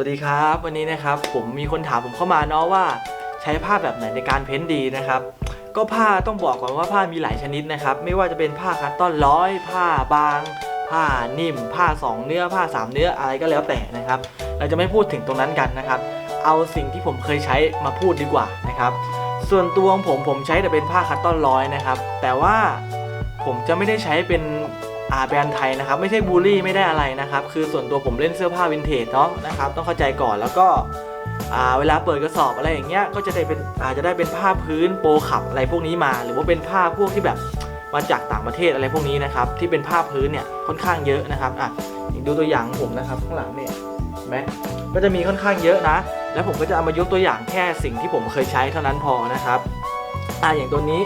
วัสดีครับวันนี้นะครับผมมีคนถามผมเข้ามาเนาะว่า ใช้ผ้าแบบไหนในการเพ้นท์ดีนะครับ ก็ผ้าต้องบอกก่อนว่าผ้ามีหลายชนิดนะครับ ไม่ว่าจะเป็นผ้าคัตตอนร้อย ผ้าบาง ผ้านิ่ม ผ้าสองเนื้อผ้าสามเนื้ออะไรก็แล้วแต่นะครับ เราจะไม่พูดถึงตรงนั้นกันนะครับ เอาสิ่งที่ผมเคยใช้มาพูดดีกว่านะครับ ส่วนตัวของผมผมใช้แต่เป็นผ้าคัตตอนร้อยนะครับ แต่ว่าผมจะไม่ได้ใช้เป็น อาแบรนด์ไทยนะครับไม่ใช่บูลลี่ไม่ได้อะไรนะครับคือส่วนตัวผมเล่นเสื้อผ้าวินเทจเนาะนะครับต้องเข้าใจก่อนแล้วก็อ่าเวลาเปิดกระสอบอะไรอย่างเงี้ยก็จะได้เป็นอาจจะได้เป็นผ้าพื้นโปรขับอะไรพวกนี้มา หรือว่าเป็นผ้าพวกที่แบบมาจากต่างประเทศอะไรพวกนี้นะครับที่เป็นผ้าพื้นเนี่ยค่อนข้างเยอะนะครับอะดูตัวอย่างผมนะครับข้างหลังเนี่ยเห็นไหมก็จะมีค่อนข้างเยอะนะ แล้วผมก็จะเอามายกตัวอย่างแค่สิ่งที่ผมเคยใช้เท่านั้นพอนะครับอ่าอย่างตัวนี้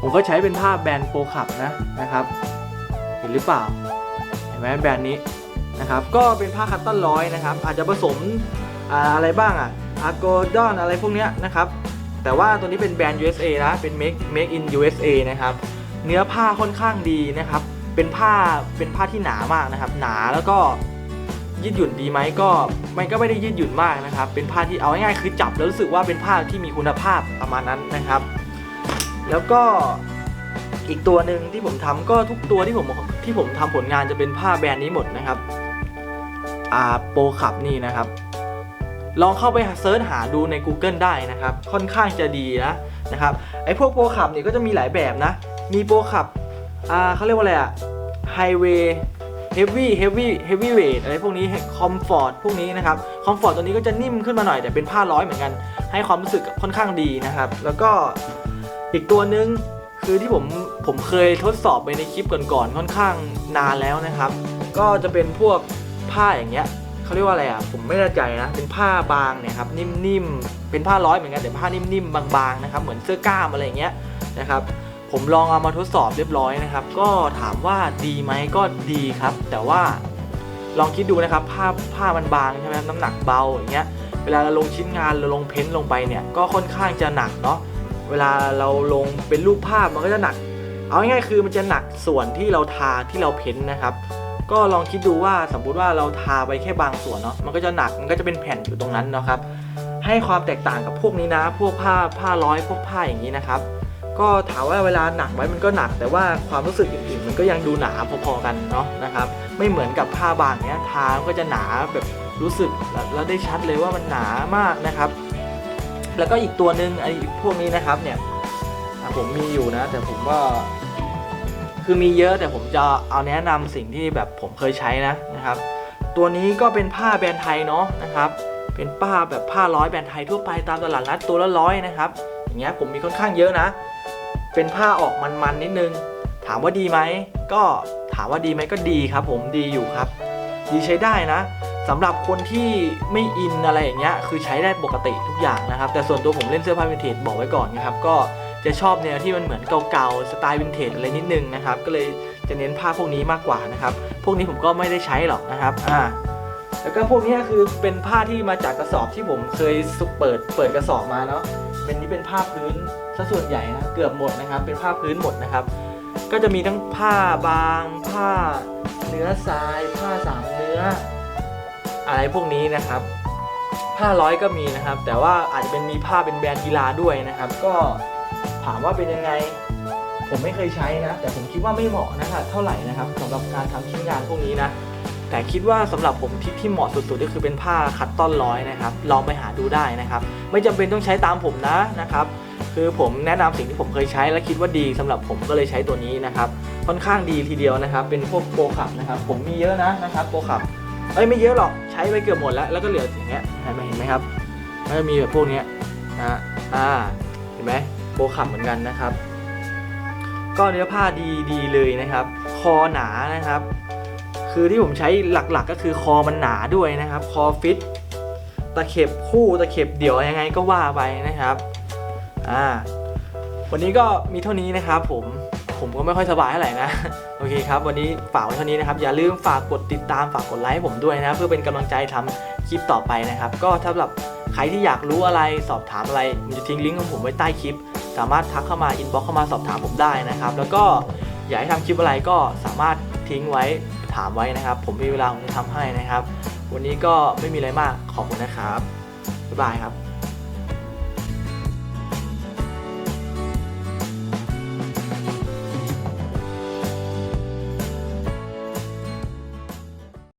ผมก็ใช้เป็นผ้าแบรนด์โปรขับนะนะครับ ห็นหรือเปล่า เห็นไหมแบรนด์นี้นะครับ ก็เป็นผ้าคัตตอนร้อยนะครับ อาจจะผสมอะไรบ้างอะอาร์โกดอนอะไรพวกเนี้ยนะครับ แต่ว่าตัวนี้เป็นแบรนด์ USA นะ เป็น make make in USA นะครับ เนื้อผ้าค่อนข้างดีนะครับ เป็นผ้า เป็นผ้าที่หนามากนะครับ หนาแล้วก็ยืดหยุ่นดีไหมก็มันก็ไม่ได้ยืดหยุ่นมากนะครับ เป็นผ้าที่เอาง่ายๆคือจับแล้วรู้สึกว่าเป็นผ้าที่มีคุณภาพประมาณนั้นนะครับ แล้วก็ อีกตัวหนึ่งที่ผมทำก็ทุกตัวที่ผมที่ผมทำผลงานจะเป็นผ้าแบรนด์นี้หมดนะครับอาโปรขับนี่นะครับ ลองเข้าไปเซิร์ชหาดูใน Google ได้นะครับ ค่อนข้างจะดีนะนะครับไอ้พวกโปรขับเนี่ยก็จะมีหลายแบบนะ มีโปรขับอ่าเขาเรียกว่าอะไรอะไฮเวย์เฮฟวี่เฮฟวี่เฮฟวี่เวทอะไรพวกนี้คอมฟอร์ตพวกนี้นะครับคอมฟอร์ตตัวนี้ก็จะนิ่มขึ้นมาหน่อยแต่เป็นผ้าร้อยเหมือนกัน ให้ความรู้สึกค่อนข้างดีนะครับ แล้วก็อีกตัวหนึ่ง คือที่ผมผมเคยทดสอบไปในคลิปก่อนๆค่อนข้างนานแล้วนะครับ ก็จะเป็นพวกผ้าอย่างเงี้ยเขาเรียกว่าอะไรอะผมไม่แน่ใจนะเป็นผ้าบางเนี่ยครับนิ่มๆเป็นผ้าร้อยเหมือนกันแต่ผ้านิ่มๆบางๆนะครับเหมือนเสื้อกล้ามอะไรอย่างเงี้ยนะครับผมลองเอามาทดสอบเรียบร้อยนะครับ ก็ถามว่าดีไหมก็ดีครับ แต่ว่าลองคิดดูนะครับผ้าผ้ามันบางใช่ไหมน้ำหนักเบาอย่างเงี้ยเวลาเราลงชิ้นงานเราลงเพ้นท์ลงไปเนี่ยก็ค่อนข้างจะหนักเนาะ เวลาเราลงเป็นรูปภาพมันก็จะหนัก เอาง่ายๆคือมันจะหนักส่วนที่เราทาที่เราเพ้นท์นะครับ ก็ลองคิดดูว่าสมมุติว่าเราทาไปแค่บางส่วนเนาะมันก็จะหนักมันก็จะเป็นแผ่นอยู่ตรงนั้นเนาะครับ ให้ความแตกต่างกับพวกนี้นะ พวกผ้าผ้าร้อยพวกผ้าอย่างนี้นะครับ ก็ถามว่าเวลาหนักไว้มันก็หนัก แต่ว่าความรู้สึกอื่นๆมันก็ยังดูหนาพอๆกันเนาะนะครับ ไม่เหมือนกับผ้าบางเนี้ยทาก็จะหนาแบบรู้สึกแล้วได้ชัดเลยว่ามันหนามากนะครับ แล้วก็อีกตัวหนึ่งไอ้พวกนี้นะครับเนี่ยผมมีอยู่นะ แต่ผมก็คือมีเยอะแต่ผมจะเอาแนะนำสิ่งที่แบบผมเคยใช้นะนะครับ ตัวนี้ก็เป็นผ้าแบรนด์ไทยเนาะนะครับ เป็นผ้าแบบผ้าร้อยแบรนด์ไทยทั่วไปตามตลาดนัดตัวละร้อยนะครับ อย่างเงี้ยผมมีค่อนข้างเยอะนะ เป็นผ้าออกมันๆนิดนึง ถามว่าดีไหมก็ถามว่าดีไหมก็ดีครับ ผมดีอยู่ครับ ดีใช้ได้นะ สำหรับคนที่ไม่อินอะไรอย่างเงี้ยคือใช้ได้ปกติทุกอย่างนะครับ แต่ส่วนตัวผมเล่นเสื้อผ้าวินเทจบอกไว้ก่อนนะครับก็จะชอบแนวที่มันเหมือนเก่าๆสไตล์วินเทจอะไรนิดนึงนะครับ ก็เลยจะเน้นผ้าพวกนี้มากกว่านะครับ พวกนี้ผมก็ไม่ได้ใช้หรอกนะครับอ่าแล้วก็พวกนี้คือเป็นผ้าที่มาจากกระสอบที่ผมเคยสุเปิดเปิดกระสอบมาเนาะเป็นนี้เป็นผ้าพื้นซะส่วนใหญ่นะเกือบหมดนะครับ เป็นผ้าพื้นหมดนะครับ ก็จะมีทั้งผ้าบาง ผ้าเนื้อทราย ผ้าสามเนื้อ อะไรพวกนี้นะครับผ้าร้อยก็มีนะครับ แต่ว่าอาจจะเป็นมีผ้าเป็นแบรนด์กีฬาด้วยนะครับ ก็ถามว่าเป็นยังไง ผมไม่เคยใช้นะ แต่ผมคิดว่าไม่เหมาะนะครับเท่าไหร่นะครับสำหรับการทำชิ้นงานพวกนี้นะแต่คิดว่าสำหรับผมที่ที่เหมาะสุดๆก็คือเป็นผ้าคัตตอนร้อยนะครับ ลองไปหาดูได้นะครับ ไม่จำเป็นต้องใช้ตามผมนะนะครับ คือผมแนะนำสิ่งที่ผมเคยใช้และคิดว่าดีสำหรับผมก็เลยใช้ตัวนี้นะครับ ค่อนข้างดีทีเดียวนะครับ เป็นพวกโปรขับนะครับ ผมมีเยอะนะนะครับโปรขับ เอ้ยไม่เยอะหรอกใช้ไปเกือบหมดแล้วแล้วก็เหลืออย่างเงี้ยเห็นไหมเห็นไหมครับมันจะมีแบบพวกเนี้ยนะอ่าเห็นไหมโปรขับเหมือนกันนะครับ ก็เนื้อผ้าดีดีเลยนะครับ คอหนานะครับ คือที่ผมใช้หลักๆก็คือคอมันหนาด้วยนะครับ คอฟิตตะเข็บคู่ตะเข็บเดี่ยวยังไงก็ว่าไปนะครับอ่าวันนี้ก็มีเท่านี้นะครับผม ผมก็ไม่ค่อยสบายเท่าไหร่นะ โอเคครับ วันนี้ฝากไว้เท่านี้นะครับ อย่าลืมฝากกดติดตามฝากกดไลค์ผมด้วยนะ เพื่อเป็นกำลังใจทำคลิปต่อไปนะครับ ก็สำหรับใครที่อยากรู้อะไรสอบถามอะไรผมจะทิ้งลิงก์ของผมไว้ใต้คลิป สามารถทักเข้ามาอินบ็อกเข้ามาสอบถามผมได้นะครับ แล้วก็อยากให้ทำคลิปอะไรก็สามารถทิ้งไว้ถามไว้นะครับ ผมมีเวลาผมจะทำให้นะครับ วันนี้ก็ไม่มีอะไรมากขอบคุณนะครับบ๊ายบายครับ